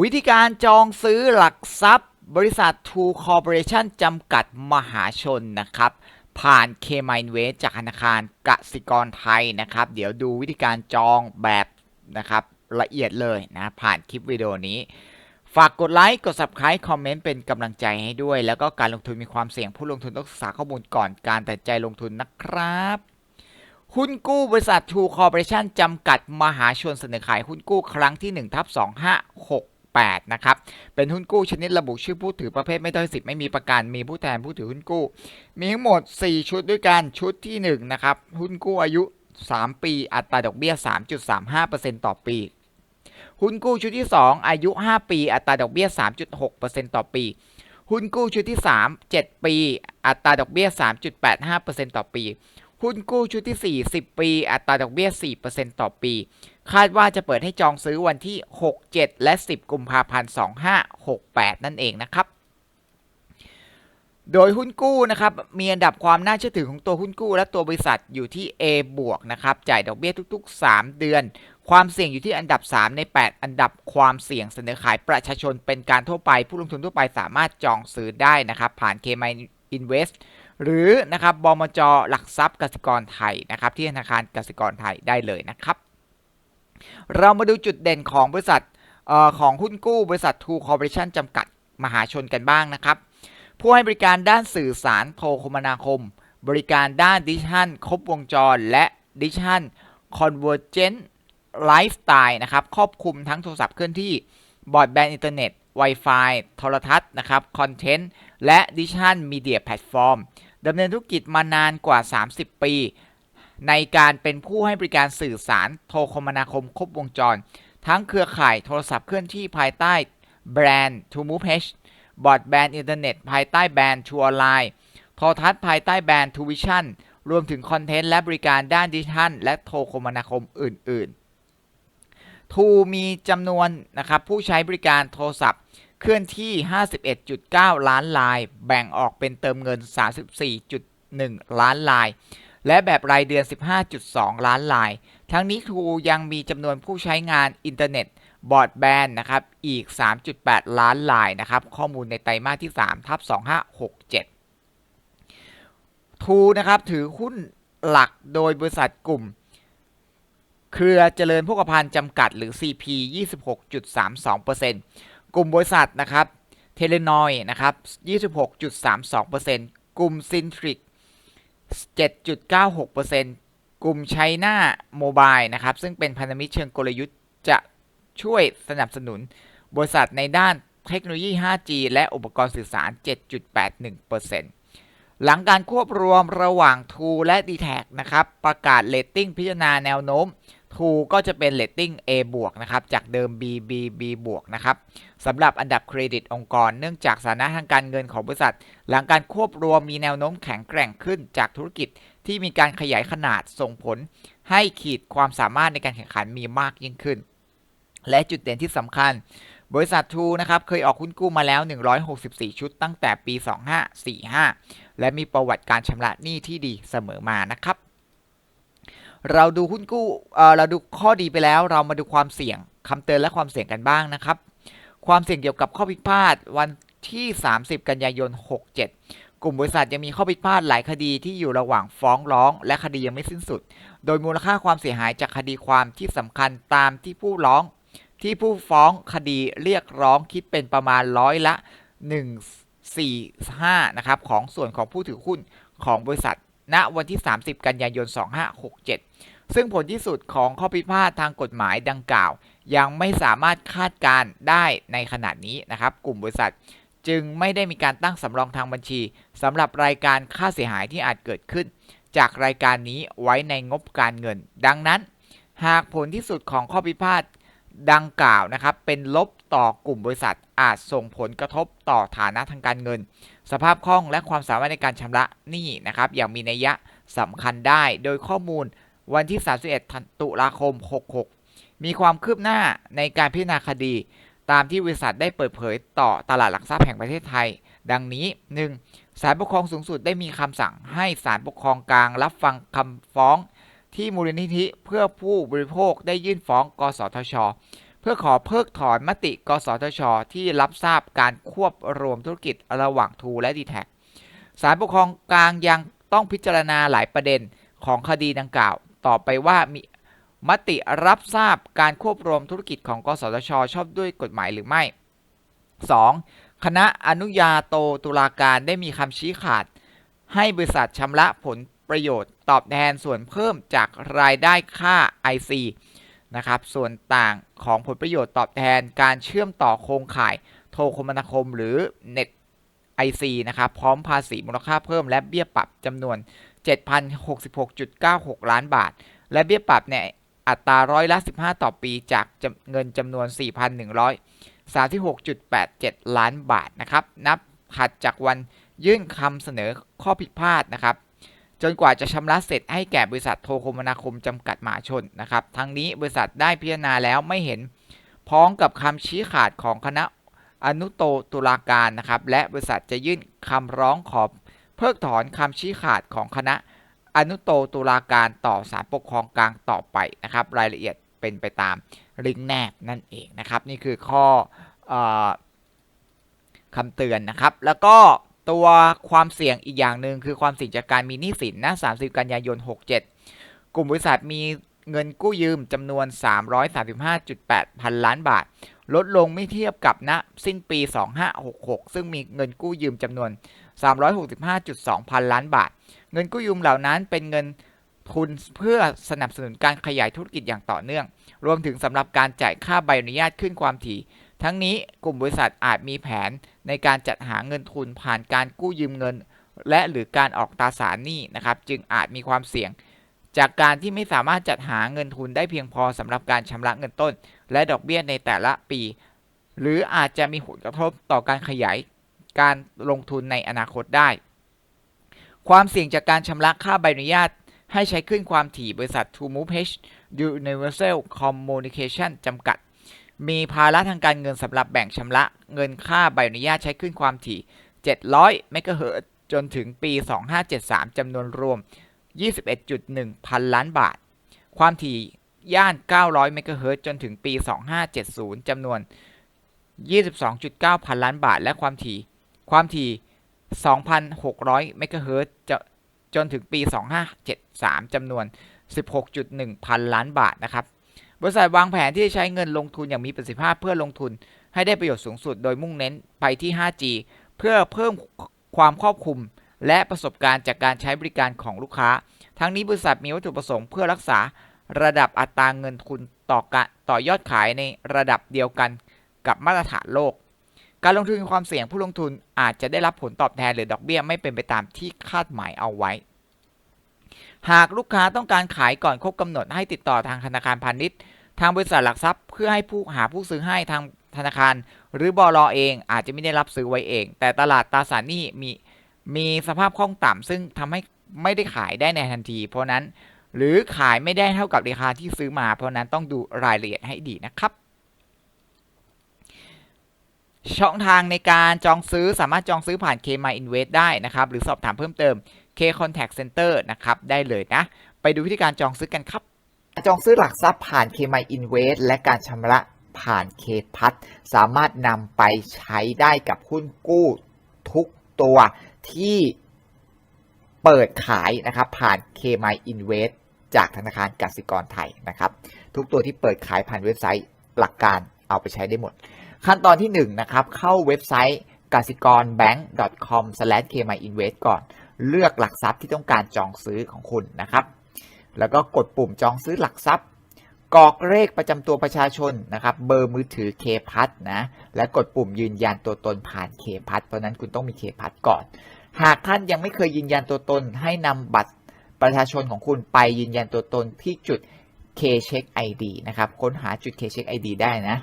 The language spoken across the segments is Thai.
วิธีการจองซื้อหลักทรัพย์ บริษัท True Corporation จำกัดมหาชนนะครับ ผ่าน k m i n v e s t จากธนาคารกสิกรไทยนะครับ เดี๋ยวดูวิธีการจองแบบนะครับละเอียดเลยนะผ่านคลิปวิดีโอนี้ ฝากกดไลค์กด Subscribe คอมเมนต์เป็นกำลังใจให้ด้วย แล้วก็การลงทุนมีความเสี่ยงผู้ลงทุนต้องศึกษาข้อมูลก่อนการตัดใจลงทุนนะครับหุ้นกู้บริษัท True Corporation จำกัดมหาชนเสนอขายหุ้นกู้ครั้งที่1ทับ 8 นะครับ เป็นหุ้นกู้ชนิดระบุชื่อผู้ถือประเภทไม่ต้อยสิทธิ์ไม่มีประกัน มีผู้แทนผู้ถือหุ้นกู้ มีทั้งหมด 4 ชุดด้วยกัน ชุดที่1นะครับ หุ้นกู้อายุ 3 ปี อัตราดอกเบี้ย 3.35%ต่อปี หุ้นกู้ชุดที่ 2 อายุ 5 ปี อัตราดอกเบี้ย 3.6%ต่อปี หุ้นกู้ชุดที่ 3 7 ปี อัตราดอกเบี้ย 3.85%ต่อปี หุ้นกู้ชุดที่ 4 10 ปี อัตราดอกเบี้ย 4%ต่อปี คาดว่าจะเปิดให้จองซื้อวันที่ 6 7 และ 10 กุมภาพันธ์ 2568 นั่นเองนะครับ โดยหุ้นกู้นะครับ มีอันดับความน่าเชื่อถือของตัวหุ้นกู้ และตัวบริษัทอยู่ที่ A บวกนะครับ จ่ายดอกเบี้ยทุก ๆ 3 เดือน ความเสี่ยงอยู่ที่อันดับ 3 ใน 8 อันดับความเสี่ยงเสนอขายประชาชนเป็นการทั่วไป ผู้ลงทุนทั่วไปสามารถจองซื้อได้นะครับ ผ่าน k m i Invest หรือนะครับบมจหลักทรัพย์กสิกรไทยนะครับ ที่ธนาคารกสิกรไทยได้เลยนะครับ เรามาดูจุดเด่นของบริษัทออของหุ้นกู้บริษัท True Corporation จำกัดมหาชนกันบ้างนะครับ ผู้ให้บริการด้านสื่อสารโทรคมนาคม บริการด้านดิจิทัลครบวงจร และดิจิทัลคอนเวอร์เจนต์ไลฟ์สไตล์นะครับครอบคลุมทั้งโทรศัพท์เคลื่อนที่บอร์ดแบนด์อินเทอร์เน็ต Wi-Fi โทรทัศน์นะครับคอนเทนต์และดิจิทัลมีเดียแพลตฟอร์มดำเนินธุรกิจมานานกว่า 30 ปี ในการเป็นผู้ให้บริการสื่อสารโทรคมนาคมครบวงจร ทั้งเครือข่ายโทรศัพท์เคลื่อนที่ภายใต้แบรนด์ To Move H บอร์ดแบรนด์อินเทอร์เน็ตภายใต้แบรนด์ True Online โทรทัศน์ภายใต้แบรนด์ True Vision รวมถึงคอนเทนต์และบริการด้านดิจิทัลและโทรคมนาคมอื่น ๆ ทูมีจำนวนนะครับผู้ใช้บริการโทรศัพท์เคลื่อนที่ 51.9 ล้านลาย แบ่งออกเป็นเติมเงิน 34.1 ล้านลาย และแบบรายเดือน 15.2 ล้านลาย ทั้งนี้ทูยังมีจำนวนผู้ใช้งานอินเทอร์เน็ตบอร์ดแบนด์นะครับอีก 3.8 ล้านลายนะครับข้อมูลในไตรมาสที่3ทับ2567ทูนะครับถือหุ้นหลักโดยบริษัทกลุ่ม เครือเจริญพกพันธ์จำกัดหรือ CP 26.32%กลุ่มบริษัทนะครับเทเลนอยนะครับ26.32%กลุ่มซินทริก 7.96%กลุ่มไชน่าโมบายนะครับ ซึ่งเป็นพันธมิตรเชิงกลยุทธ์จะช่วยสนับสนุน บริษัทในด้านเทคโนโลยี 5G และอุปกรณ์สื่อสาร 7.81%หลังการควบรวมระหว่าง True และ d t แทนะครับ ประกาศเลตติ้งพิจารณาแนวโน้ม True ก็จะเป็นเลตติ้ง A บวกนะครับ จากเดิม BBB บวกนะครับสำหรับอันดับเครดิตองค์กร เนื่องจากสถานะทางการเงินของบริษัท หลังการควบรวมมีแนวโน้มแข็งแกร่งขึ้นจากธุรกิจที่มีการขยายขนาดส่งผล ให้ขีดความสามารถในการแข่งขันมีมากยิ่งขึ้น และจุดเด่นที่สำคัญ บริษัททูนะครับเคยออกหุ้นกู้มาแล้ว 164 ชุดตั้งแต่ปี 2545 และมีประวัติการชำระหนี้ที่ดีเสมอมานะครับ เราดูหุ้นกู้เราดูข้อดีไปแล้ว เรามาดูความเสี่ยงคำเตือนและความเสี่ยงกันบ้างนะครับ ความเสี่ยงเกี่ยวกับข้อผิดพลาดวันที่ 30 กันยายน 67 กลุ่มบริษัทยังมีข้อผิดพลาดหลายคดีที่อยู่ระหว่างฟ้องร้อง และคดียังไม่สิ้นสุด โดยมูลค่าความเสียหายจากคดีความที่สำคัญตามที่ผู้ร้อง ที่ผู้ฟ้องคดีเรียกร้องคิดเป็นประมาณร้อยละ 145นะครับของส่วนของผู้ถือหุ้นของบริษัท ณวันที่ 30 กันยายน 2567 ซึ่งผลที่สุดของข้อพิพาททางกฎหมายดังกล่าว ยังไม่สามารถคาดการได้ในขณะนี้นะครับ กลุ่มบริษัทจึงไม่ได้มีการตั้งสำรองทางบัญชีสำหรับรายการค่าเสียหายที่อาจเกิดขึ้น จากรายการนี้ไว้ในงบการเงิน ดังนั้น หากผลที่สุดของข้อพิพาทดังกล่าวนะครับเป็นลบ ต่อกลุ่มบริษัทอาจส่งผลกระทบต่อฐานะทางการเงิน สภาพคล่องและความสามารถในการชำระหนี้นะครับอย่างมีนัยยะสำคัญได้ โดยข้อมูลวันที่ 31 ตุลาคม 66 มีความคืบหน้าในการพิจารณาคดี ตามที่บริษัทได้เปิดเผยต่อตลาดหลักทรัพย์แห่งประเทศไทย ดังนี้ 1. ศาลปกครองสูงสุดได้มีคำสั่งให้ศาลปกครองกลางรับฟังคำฟ้องที่มูลนิธิเพื่อผู้บริโภคได้ยื่นฟ้อง กสทช เพื่อขอเพิกถอนมติกสทช ที่รับทราบการควบรวมธุรกิจระหว่างทูและดีแท็ศาลปกครองกลางยังต้องพิจารณาหลายประเด็นของคดีดังกล่าว ต่อไปว่ามีมติรับทราบการควบรวมธุรกิจของกสทช ชอบด้วยกฎหมายหรือไม่ 2. คณะอนุญาโตตุลาการได้มีคำชี้ขาด ให้บริษัทชำระผลประโยชน์ตอบแทนส่วนเพิ่มจากรายได้ค่า IC นะครับส่วนต่างของผลประโยชน์ตอบแทนการเชื่อมต่อโครงข่ายโทรคมนาคมหรือ Net IC นะครับพร้อมภาษีมูลค่าเพิ่มและเบี้ยปรับจำนวน 7,066.96 ล้านบาท และเบี้ยปรับในอัตราร้อยละ 15 ต่อปีจากเงินจำนวน 4,136.87 ล้านบาทนะครับนับถัดจากวันยื่นคำเสนอข้อผิดพลาดนะครับ จนกว่าจะชำระเสร็จให้แก่บริษัทโทรคมนาคมจำกัดมหาชนนะครับทั้งนี้บริษัทได้พิจารณาแล้วไม่เห็นพ้องกับคำชี้ขาดของคณะอนุโตตุลาการนะครับและบริษัทจะยื่นคำร้องขอเพิกถอนคำชี้ขาดของคณะอนุโตตุลาการต่อศาลปกครองกลางต่อไปนะครับ รายละเอียดเป็นไปตามลิงก์แนบนั่นเองนะครับ นี่คือข้ออคำเตือนนะครับ แล้วก็ ตัวความเสี่ยงอีกอย่างหนึ่งคือความเสี่ยงจากการมีหนี้สินนะ30 กันยายน 67 กลุ่มบริษัทมีเงินกู้ยืมจำนวน 335.8 พันล้านบาท ลดลงไม่เทียบกับณสิ้นปี 2566 ซึ่งมีเงินกู้ยืมจำนวน 365.2 พันล้านบาท เงินกู้ยืมเหล่านั้นเป็นเงินทุนเพื่อสนับสนุนการขยายธุรกิจอย่างต่อเนื่อง รวมถึงสำหรับการจ่ายค่าใบอนุญาตขึ้นความถี่ ทั้งนี้กลุ่มบริษัทอาจมีแผนในการจัดหาเงินทุนผ่านการกู้ยืมเงิน และหรือการออกตราสารหนี้นะครับ จึงอาจมีความเสี่ยง จากการที่ไม่สามารถจัดหาเงินทุนได้เพียงพอสำหรับการชำระเงินต้น และดอกเบี้ยในแต่ละปี หรืออาจจะมีผลกระทบต่อการขยายการลงทุนในอนาคตได้ ความเสี่ยงจากการชำระค่าใบอนุญาต ให้ใช้ขึ้นความถี่บริษัท True Move H Universal Communication จำกัด มีภาระทางการเงินสำหรับแบ่งชำระเงินค่าใบอนุญาตใช้ขึ้นความถี่ 700 เมกะเฮิรตซ์จนถึงปี 2573 จำนวนรวม 21.1 พันล้านบาท ความถี่ย่าน 900 เมกะเฮิรตซ์จนถึงปี 2570 จำนวน 22.9 พันล้านบาท และความถี่ ความถี่ 2,600 เมกะเฮิรตซ์จจนถึงปี 2573 จำนวน 16.1 พันล้านบาทนะครับ บริษัทวางแผนที่จะใช้เงินลงทุนอย่างมีประสิทธิภาพเพื่อลงทุน ให้ได้ประโยชน์สูงสุด โดยมุ่งเน้นไปที่ 5G เพื่อเพิ่มความครอบคลุม และประสบการณ์จากการใช้บริการของลูกค้า ทั้งนี้บริษัทมีวัตถุประสงค์เพื่อรักษาระดับอัตราเงินทุนต่อการต่อยอดขายในระดับเดียวกันกับมาตรฐานโลก การลงทุนมีความเสี่ยงผู้ลงทุนอาจจะได้รับผลตอบแทนหรือดอกเบี้ยไม่เป็นไปตามที่คาดหมายเอาไว้ หากลูกค้าต้องการขายก่อนครบกำหนดให้ติดต่อทางธนาคารพาณิชย์ ทางบริษัทหลักทรัพย์เพื่อให้ผู้หาผู้ซื้อให้ทางธนาคาร หรือบลอเองอาจจะไม่ได้รับซื้อไว้เอง แต่ตลาดตราสารหนี้มีมีสภาพคล่องต่ำซึ่งทำให้ไม่ได้ขายได้ในทันที เพราะนั้น หรือขายไม่ได้เท่ากับราคาที่ซื้อมา เพราะนั้นต้องดูรายละเอียดให้ดีนะครับ ช่องทางในการจองซื้อสามารถจองซื้อผ่าน K My Invest ได้นะครับ หรือสอบถามเพิ่มเติม K Contact Center นะครับ ได้เลยนะ ไปดูวิธีการจองซื้อกันครับ จองซื้อหลักทรัพย์ผ่าน K My Invest และการชำระผ่าน K พัทสามารถนำไปใช้ได้กับหุ้นกู้ทุกตัวที่เปิดขายนะครับผ่าน K My Invest จากธนาคารกสิกรไทยนะครับ ทุกตัวที่เปิดขายผ่านเว็บไซต์หลักการเอาไปใช้ได้หมด ขั้นตอนที่1นะครับเข้าเว็บไซต์กสิกร bank.com/kmyinvest ก่อน เลือกหลักทรัพย์ที่ต้องการจองซื้อของคุณนะครับ แล้วก็กดปุ่มจองซื้อหลักทรัพย์กรอกเลขประจำตัวประชาชนนะครับ เบอร์มือถือ K พัทนะ และกดปุ่มยืนยันตัวตนผ่าน K พัทเพราะนั้นคุณต้องมี K พัทก่อน หากท่านยังไม่เคยยืนยันตัวตน ให้นำบัตรประชาชนของคุณไปยืนยันตัวตนที่จุด K Check ID นะครับ ค้นหาจุด K Check ID ได้นะ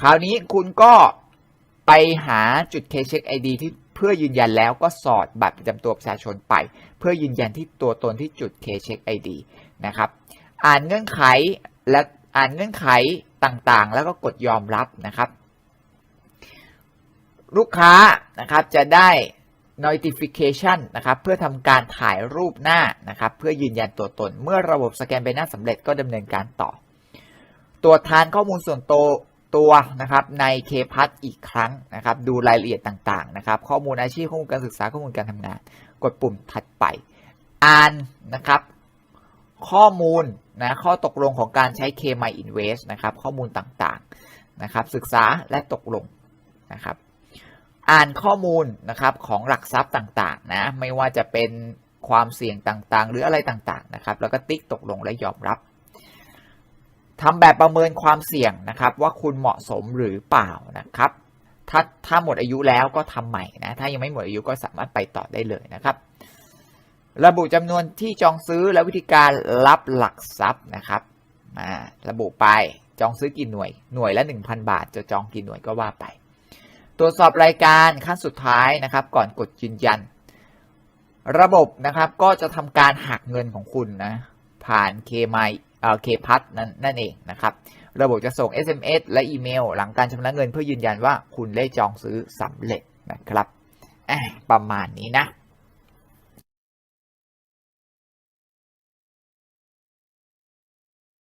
คราวนี้คุณก็ไปหาจุด K Check ID ที่ เพื่อยืนยันแล้วก็สอดบัตรประจำตัวประชาชนไป เพื่อยืนยันที่ตัวตนที่จุด K Check ID นะครับ อ่านเงื่อนไขและอ่านเงื่อนไขต่างๆ แล้วก็กดยอมรับนะครับ ลูกค้านะครับจะได้ notification นะครับเพื่อทำการถ่ายรูปหน้านะครับ เพื่อยืนยันตัวตน เมื่อระบบสแกนใบหน้าสำเร็จก็ดำเนินการต่อ ตรวจทานข้อมูลส่วนตัว ตัวนะครับในเคพัทอีกครั้งนะครับ ดูรายละเอียดต่างๆนะครับ ข้อมูลอาชีพข้อมูลการศึกษาข้อมูลการทำงาน กดปุ่มถัดไป อ่านนะครับ ข้อมูลนะข้อตกลงของการใช้ K My Invest นะครับ ข้อมูลต่างๆนะครับ ศึกษาและตกลงนะครับ อ่านข้อมูลนะครับของหลักทรัพย์ต่างๆนะไม่ว่าจะเป็นความเสี่ยงต่างๆ หรืออะไรต่างๆนะครับ แล้วก็ติ๊กตกลงและยอมรับ ทำแบบประเมินความเสี่ยงนะครับ ว่าคุณเหมาะสมหรือเปล่านะครับ ถ้าถ้าหมดอายุแล้วก็ทำใหม่นะ ถ้ายังไม่หมดอายุก็สามารถไปต่อได้เลยนะครับ ระบุจำนวนที่จองซื้อและวิธีการรับหลักทรัพย์นะครับอ่าระบุไปจองซื้อกี่หน่วย หน่วยละ 1,000 บาท จะจองกี่หน่วยก็ว่าไป ตรวจสอบรายการขั้นสุดท้ายนะครับ ก่อนกดยืนยัน ระบบนะครับก็จะทำการหักเงินของคุณนะผ่านเคม เอ่อเคพัทนั่นนั่นเองนะครับ ระบบจะส่ง SMS และอีเมล หลังการชำระเงินเพื่อยืนยันว่าคุณได้จองซื้อสำเร็จนะครับประมาณนี้นะ